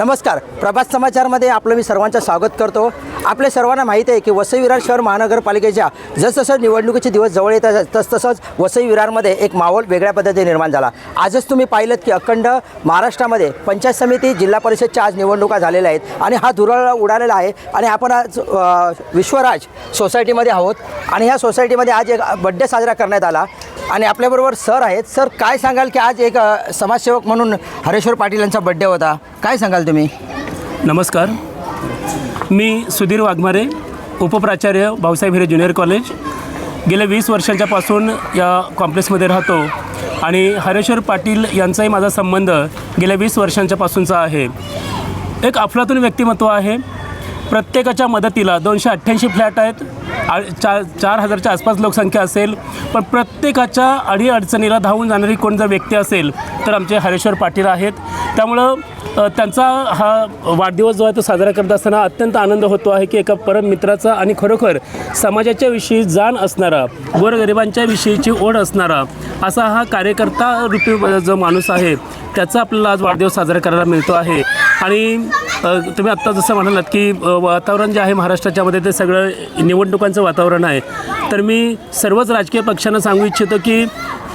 नमस्कार. प्रभात समाचारमध्ये आपलं मी सर्वांचं स्वागत करतो. आपल्या सर्वांना माहीत आहे की वसई विरार शहर महानगरपालिकेच्या जसजसं निवडणुकीचे दिवस जवळ येतात तसतसंच वसई विरारमध्ये एक माहोल वेगळ्या पद्धतीने निर्माण झाला. आजच तुम्ही पाहिलं की अखंड महाराष्ट्रामध्ये पंचायत समिती जिल्हा परिषदच्या आज निवडणुका झालेल्या आहेत आणि हा धुराळा उडालेला आहे आणि आपण आज विश्वराज सोसायटीमध्ये आहोत आणि ह्या सोसायटीमध्ये आज एक बड्डे साजरा करण्यात आला आणि आपल्याबरोबर सर आहेत. सर काय सांगाल की आज एक समाजसेवक म्हणून हरेश्वर पाटील यांचा बड्डे होता. काय सांगाल तुम्ही. नमस्कार. मी सुधीर वाघमारे उपप्राचार्य भाऊसाहेब हिरे ज्युनियर कॉलेज. गेल्या वीस वर्षांच्यापासून या कॉम्प्लेक्समध्ये राहतो आणि हरेश्वर पाटील यांचाही माझा संबंध गेल्या वीस वर्षांच्यापासूनचा आहे. एक अफलातून व्यक्तिमत्व आहे. प्रत्येकाच्या मदतीला दोनशे अठ्ठ्याऐंशी फ्लॅट आहेत. आ चार चार हजारच्या आसपास लोकसंख्या असेल. पण प्रत्येकाच्या अडीअडचणीला धावून जाणारी कोण जर व्यक्ती असेल तर आमचे हरेश्वर पाटील आहेत. त्यामुळं त्यांचा हा वाढदिवस जो आहे तो साजरा करत असताना अत्यंत आनंद होतो आहे की एका परम मित्राचा आणि खरोखर समाजाच्या विषयी जाण असणारा गोरगरिबांच्या विषयीची ओढ असणारा असा हा कार्यकर्ता रूपी जो माणूस आहे त्याचा आपल्याला आज वाढदिवस साजरा करायला मिळतो आहे. आणि तुम्ही आत्ता जसं म्हणालात की वातावरण जे आहे महाराष्ट्राच्यामध्ये ते सगळं निवडणुकांचं वातावरण आहे. तर मी सर्वच राजकीय पक्षांना सांगू इच्छितो की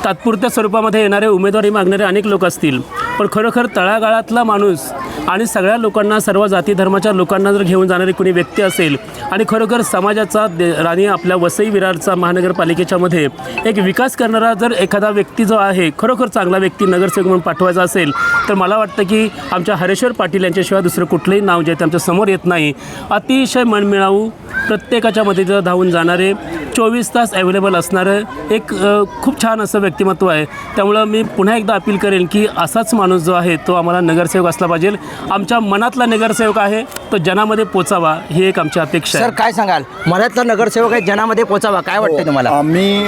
तात्पुरत्या स्वरूपामध्ये येणारे उमेदवारी मागणारे अनेक लोक असतील. पण खरोखर तळागाळातला माणूस आणि सगळ्या लोकांना सर्व जाती धर्माच्या लोकांना जर घेऊन जाणारी कोणी व्यक्ती असेल आणि खरोखर समाजाचा दे राणी आपल्या वसई विरारचा महानगरपालिकेच्यामध्ये एक विकास करणारा जर एखादा व्यक्ती जो आहे खरोखर चांगला व्यक्ती नगरसेवक म्हणून पाठवायचा असेल तर मला वाटतं की आमच्या हरेश्वर पाटील यांच्याशिवाय दुसरं कुठलंही नाव जे आहे ते आमच्यासमोर येत नाही. अतिशय मनमिळावू प्रत्येकाच्या मदतीला धावून जाणारे चोवीस तास अवेलेबल असणारं एक खूप छान असं व्यक्तिमत्व आहे. त्यामुळं मी पुन्हा एकदा अपील करेन की असाच माणूस जो आहे तो आम्हाला नगरसेवक असला पाहिजे. आमच्या मनातला नगरसेवक आहे तो जनामध्ये पोचावा ही एक आमची अपेक्षा सर आहे काय सांगाल? मनातला नगरसेवक आहे जनामध्ये पोचावा काय वाटतं तुम्हाला? आम्ही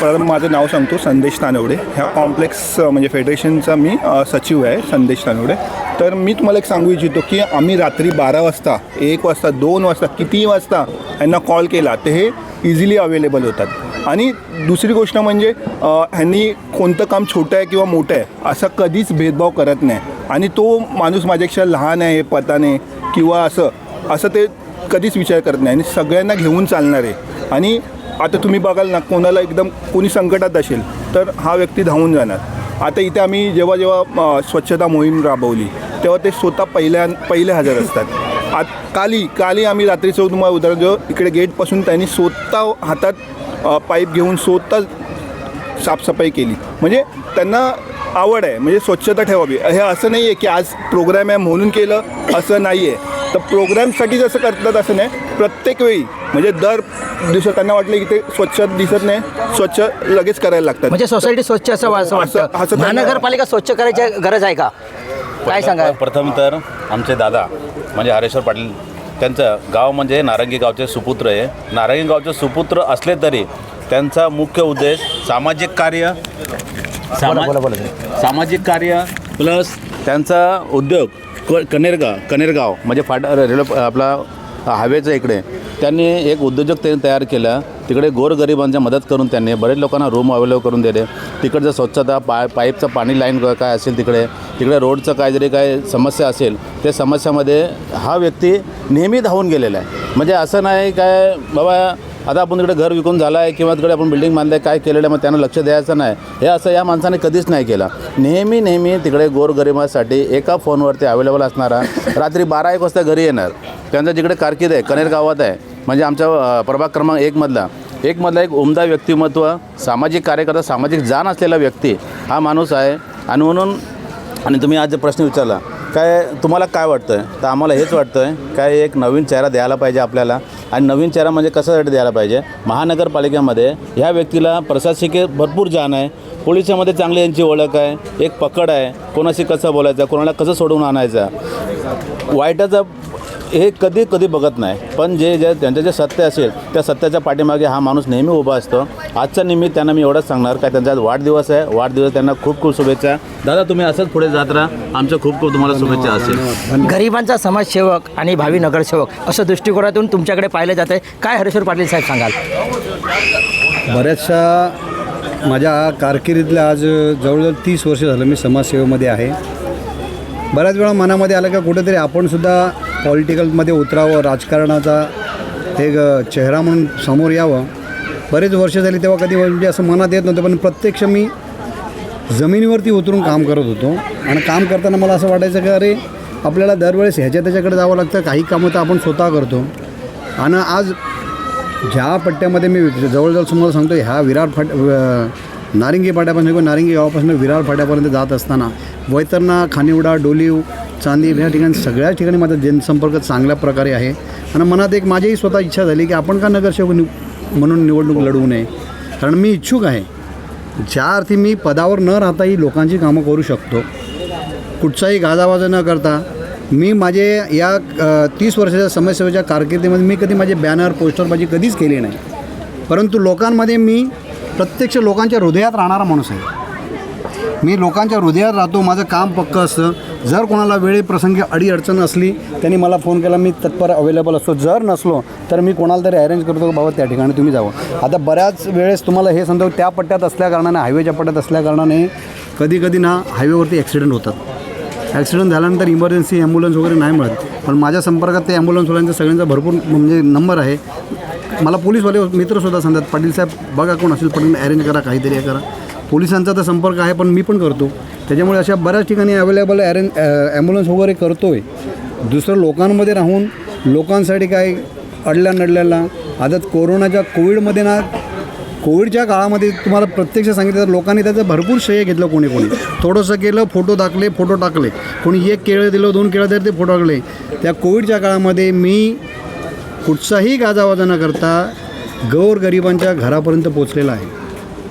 प्रथम माझं नाव सांगतो संदेश तानवडे. ह्या कॉम्प्लेक्स म्हणजे फेडरेशनचा मी अ, सचिव आहे संदेश तानवडे. तर मी तुम्हाला एक सांगू इच्छितो की आम्ही रात्री बारा वाजता एक वाजता दोन वाजता कितीही वाजता यांना कॉल केला तर हे इझिली अवेलेबल होतात. आणि दुसरी गोष्ट म्हणजे ह्यांनी कोणतं काम छोटं आहे किंवा मोठं आहे असा कधीच भेदभाव करत नाही. आणि तो माणूस माझ्यापेक्षा लहान आहे पताने किंवा असं असं ते कधीच विचार करत नाही. आणि सगळ्यांना घेऊन चालणार आहे. आणि आता तुम्ही बघाल ना कोणाला एकदम कोणी संकटात असेल तर हा व्यक्ती धावून जाणार. आता इथे आम्ही जेव्हा जेव्हा स्वच्छता मोहीम राबवली तेव्हा ते स्वतः पहिल्या पहिले हजर असतात. आत काली काली आम्ही रात्रीचं तुम्हाला उदाहरण देऊ. इकडे गेटपासून त्यांनी स्वतः हातात पाईप घेऊन स्वतः साफसफाई केली. म्हणजे त्यांना आवड आहे म्हणजे स्वच्छता ठेवावी. हे असं नाही आहे की आज प्रोग्रॅम आहे म्हणून केलं असं नाही आहे. तर प्रोग्रॅमसाठी जसं करतात असं नाही. प्रत्येक वेळी म्हणजे दर दिवसात त्यांना वाटलं की ते स्वच्छ दिसत नाही स्वच्छ लगेच करायला लागतात. म्हणजे सोसायटी स्वच्छ असं असं महानगरपालिका स्वच्छ करायची गरज आहे का? काय सांगा प्रथम तर आमचे दादा म्हणजे हरेश्वर पाटील त्यांचं गाव म्हणजे नारंगी गावचे सुपुत्र आहे नारंगी गावचे सुपुत्र असले तरी त्यांचा मुख्य उद्देश सामाजिक कार्य सामा-. सामाजिक कार्य प्लस त्यांचा उद्योग क कनेरगाव कनेरगाव म्हणजे फाट रेल्वे आपला हायवेचं इकडे त्यांनी एक उद्योजक त्यांनी तयार केला. तिकडे गोरगरिबांच्या मदत करून त्यांनी बरेच लोकांना रूम अवेलेबल करून दिले. तिकडचं स्वच्छता पा पाईपचं पाणी लाईन काय असेल तिकडे तिकडे रोडचं काय जरी काय समस्या असेल त्या समस्यामध्ये हा व्यक्ती नेहमी धावून गेलेला आहे. म्हणजे असं नाही काय बाबा आता आपण तिकडे घर विकून झालं आहे किंवा तिकडे आपण बिल्डिंग बांधलं आहे काय केलेलं आहे मग त्यांना लक्ष द्यायचं नाही. हे असं या माणसाने कधीच नाही केलं. नेहमी नेहमी तिकडे गोरगरिबासाठी एका फोनवरती अवेलेबल असणारा रात्री बारा एक वाजता घरी येणार. त्यांचं जिकडे कारकीद आहे कनेर गावात आहे म्हणजे आमच्या प्रभाग क्रमांक एकमधला एकमधला एक उमदा व्यक्तिमत्व सामाजिक कार्यकर्ता सामाजिक जाण असलेला व्यक्ती हा माणूस आहे. आणि म्हणून आणि तुम्ही आज प्रश्न विचारला काय तुम्हाला काय वाटतं आहे तर आम्हाला हेच वाटतं आहे काय एक नवीन चेहरा द्यायला पाहिजे आपल्याला. आणि नवीन चेहरा म्हणजे कशासाठी द्यायला पाहिजे? महानगरपालिकेमध्ये ह्या व्यक्तीला प्रशासकीय भरपूर जाण आहे. पोलिसामध्ये चांगली यांची ओळख आहे. एक पकड आहे. कोणाशी कसं बोलायचं? कोणाला कसं सोडवून आणायचं? वाईटाचा हे कधी कधी बघत नाही. पण जे जे त्यांचं जे सत्य असेल त्या सत्याच्या पाठीमागे हा माणूस नेहमी उभा असतो. आजच्या निमित्त त्यांना मी एवढंच सांगणार काय त्यांचा आज वाढदिवस आहे. वाढदिवस त्यांना खूप खूप शुभेच्छा. दादा तुम्ही असंच पुढे जात राहा. आमच्या खूप खूप तुम्हाला शुभेच्छा असेल. गरिबांचा समाजसेवक आणि भावी नगरसेवक असं दृष्टिकोनातून तुमच्याकडे पाहिलं जातं आहे काय हरेश्वर पाटील साहेब सांगाल? बऱ्याचशा माझ्या कारकिर्दीतल्या आज जवळजवळ तीस वर्ष झालं मी समाजसेवेमध्ये आहे. बऱ्याच वेळा मनामध्ये आलं का कुठेतरी आपण सुद्धा पॉलिटिकलमध्ये उतरावं राजकारणाचा एक चेहरा म्हणून समोर यावं. बरेच वर्ष झाली तेव्हा कधी म्हणजे असं मनात येत नव्हतं पण प्रत्यक्ष मी जमिनीवरती उतरून काम करत होतो. आणि काम करताना मला असं वाटायचं की अरे आपल्याला दरवेळेस ह्याच्या त्याच्याकडे जावं लागतं काही कामं तर आपण स्वतः करतो. आणि आज ज्या पट्ट्यामध्ये मी जवळजवळ तुम्हाला सांगतो ह्या विरार फाट नारिंगी फाट्यापासून किंवा नारिंगी गावापासून विरार फाट्यापर्यंत जात असताना वैतरणा खानिवडा डोलीव चांदी या ठिकाणी सगळ्या ठिकाणी माझा जनसंपर्क चांगल्या प्रकारे आहे. आणि मनात एक माझीही स्वतः इच्छा झाली की आपण का नगरसेवक नि म्हणून निवडणूक लढवू नये. कारण मी इच्छुक आहे. ज्या अर्थी मी पदावर न राहताही लोकांची कामं करू शकतो. कुठचाही गाजावाजा न करता. मी माझे या तीस वर्षाच्या समाजसेवेच्या कारकिर्दीमध्ये मी कधी माझे बॅनर पोस्टरबाजी कधीच केली नाही. परंतु लोकांमध्ये मी प्रत्यक्ष लोकांच्या हृदयात राहणारा माणूस आहे. मी लोकांच्या हृदयात राहतो माझं काम पक्कं असतं. जर कोणाला वेळेप्रसंगी अडी अडचण असली त्यांनी मला फोन केला मी तत्पर अवेलेबल असतो. जर नसलो तर मी कोणाला तरी अरेंज करतो बाबा त्या ठिकाणी तुम्ही जावं. आता बऱ्याच वेळेस तुम्हाला हे समजा त्या पट्ट्यात असल्याकारणाने हायवेच्या पट्ट्यात असल्याकारणाने कधी कधी ना हायवेवरती ॲक्सिडेंट होतात. ॲक्सिडेंट झाल्यानंतर इमर्जन्सी ॲम्ब्युलन्स वगैरे नाही मिळत. पण माझ्या संपर्कात ते ॲम्ब्युलन्सवाल्यांचा सगळ्यांचा भरपूर म्हणजे नंबर आहे. मला पोलीसवाले मित्रसुद्धा सांगतात पाटील साहेब बघा कोण असेल पण अरेंज करा काहीतरी हे करा. पोलिसांचा तर संपर्क आहे पण मी पण करतो. त्याच्यामुळे अशा बऱ्याच ठिकाणी अवेलेबल ॲरेंज ॲम्ब्युलन्स वगैरे करतो आहे दुसरं लोकांमध्ये राहून लोकांसाठी काय अडल्या नडल्याला आता कोरोनाच्या कोविडमध्ये ना कोविडच्या काळामध्ये तुम्हाला प्रत्यक्ष सांगितलं तर लोकांनी त्याचं भरपूर श्रेय घेतलं कोणी कोणी. थोडंसं केलं फोटो टाकले फोटो टाकले. कोणी एक केळं दिलं दोन केळं दिलं ते फोटो टाकले. त्या कोविडच्या काळामध्ये मी कुठचाही गाजावाजा न करता गोरगरिबांच्या घरापर्यंत पोचलेला आहे.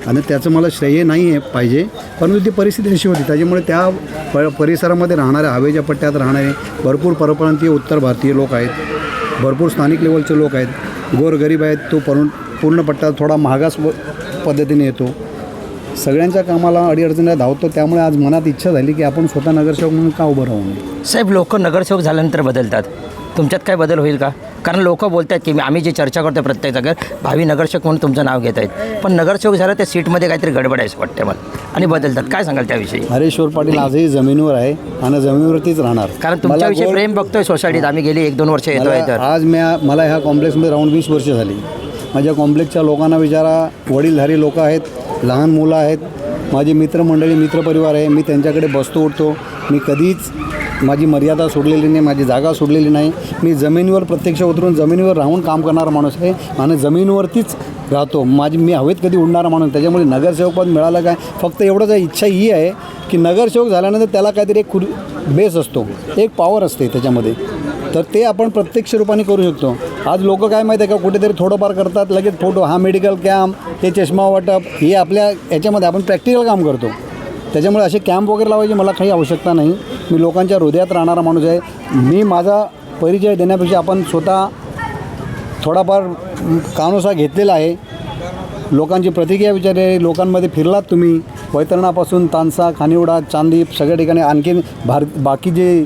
आणि त्याचं मला श्रेय नाही आहे पाहिजे. परंतु ती परिस्थिती अशी होती. त्याच्यामुळे त्या प परिसरामध्ये राहणाऱ्या हवेच्या पट्ट्यात राहणारे भरपूर परप्रांतीय उत्तर भारतीय लोक आहेत. भरपूर स्थानिक लेवलचे लोक आहेत. गोरगरीब आहेत. तो पूर्ण पूर्ण पट्टा थोडा महागास पद्धतीने येतो. सगळ्यांच्या कामाला अडीअडचणीला धावतो. त्यामुळे आज मनात इच्छा झाली की आपण स्वतः नगरसेवक म्हणून का उभं राहू नये? साहेब लोक नगरसेवक झाल्यानंतर बदलतात. तुमच्यात काय बदल होईल का? कारण लोक बोलतात की आम्ही जी चर्चा करतो प्रत्येक जागेवर भावी नगरसेवक म्हणून तुमचं नाव घेत आहेत पण नगरसेवक झालं त्या सीटमध्ये काहीतरी गडबड आहे असं वाटतं मला. आणि बदलतात. काय सांगाल त्याविषयी? हरेश्वर पाटील आजही जमिनीवर आहे आणि जमिनीवरतीच राहणार. कारण तुमच्याविषयी प्रेम बघतोय सोसायटीत. आम्ही गेली एक दोन वर्ष येतोय मला तर आज म्या मला ह्या कॉम्प्लेक्समध्ये राहून वीस वर्ष झाली. माझ्या कॉम्प्लेक्सच्या लोकांना विचारा वडीलधारी लोक आहेत लहान मुलं आहेत. माझी मित्रमंडळी मित्रपरिवार आहे. मी त्यांच्याकडे बसतो उठतो. मी कधीच माझी मर्यादा सोडलेली नाही माझी जागा सोडलेली नाही. मी जमिनीवर प्रत्यक्ष उतरून जमिनीवर राहून काम करणारा माणूस आहे आणि जमिनीवरतीच राहतो. माझी मी हवेत कधी उडणारा माणूस त्याच्यामुळे नगरसेवक पद मिळालं काय? फक्त एवढंच इच्छा ही आहे की नगरसेवक झाल्यानंतर त्याला काहीतरी एक खुर बेस असतो. एक पॉवर असते त्याच्यामध्ये. तर ते आपण प्रत्यक्ष रूपाने करू शकतो. आज लोक काय माहीत आहे का? कुठेतरी थोडंफार करतात लगेच फोटो हा मेडिकल कॅम्प हे चष्मा वाटप हे आपल्या याच्यामध्ये आपण प्रॅक्टिकल काम करतो. त्याच्यामुळे असे कॅम्प वगैरे लावायची मला काही आवश्यकता नाही. मी लोकांच्या हृदयात राहणारा माणूस आहे. मी माझा परिचय देण्यापेक्षा आपण स्वतः थोडाफार कानोसा घेतलेला आहे. लोकांची प्रतिक्रिया विचारली लोकांमध्ये फिरलात तुम्ही. वैतरणापासून तानसा खानिवडा चांदी सगळ्या ठिकाणी. आणखीन भार बाकी जे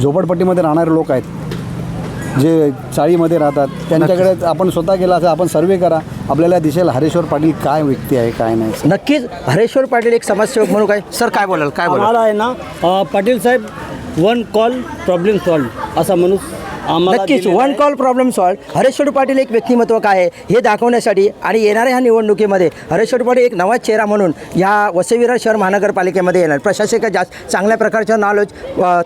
झोपडपट्टीमध्ये राहणारे लोक आहेत जे चाळीमध्ये राहतात त्यांच्याकडे आपण स्वतः गेला असं आपण सर्वे करा. आपल्याला दिसेल हरेश्वर पाटील काय व्यक्ती आहे काय नाही. नक्कीच हरेश्वर पाटील एक समाजसेवक म्हणून काय? सर काय बोलाल काय बोलाल? आम्हाला आहे ना अ, पाटील साहेब वन कॉल प्रॉब्लेम सॉल्व असा माणूस नक्कीच. One. Call problem solve Hareshwar Patil एक व्यक्तिमत्व काय आहे हे दाखवण्यासाठी आणि येणाऱ्या ह्या निवडणुकीमध्ये हरेश्वर पाटील एक नवा चेहरा म्हणून ह्या वसई शहर महानगरपालिकेमध्ये येणार. प्रशासक जास्त चांगल्या प्रकारच्या नॉलेज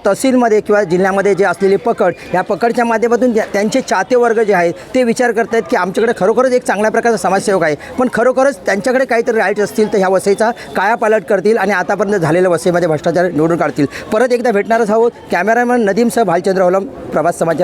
तहसीलमध्ये किंवा जिल्ह्यामध्ये जे असलेली पकड या पकडच्या माध्यमातून त्या- त्यांचे चाहते वर्ग जे आहेत ते विचार करत आहेत की आमच्याकडे खरोखरच एक चांगल्या प्रकारचा समाजसेवक आहे. पण खरोखरच त्यांच्याकडे काहीतरी राईट्स असतील तर ह्या वसईचा कायापालट करतील आणि आतापर्यंत झालेल्या वसईमध्ये भ्रष्टाचार निवडून काढतील. परत एकदा भेटणारच आहोत. कॅमेरामॅन नदीमसह भालचंद्र होलम प्रभात समाचार.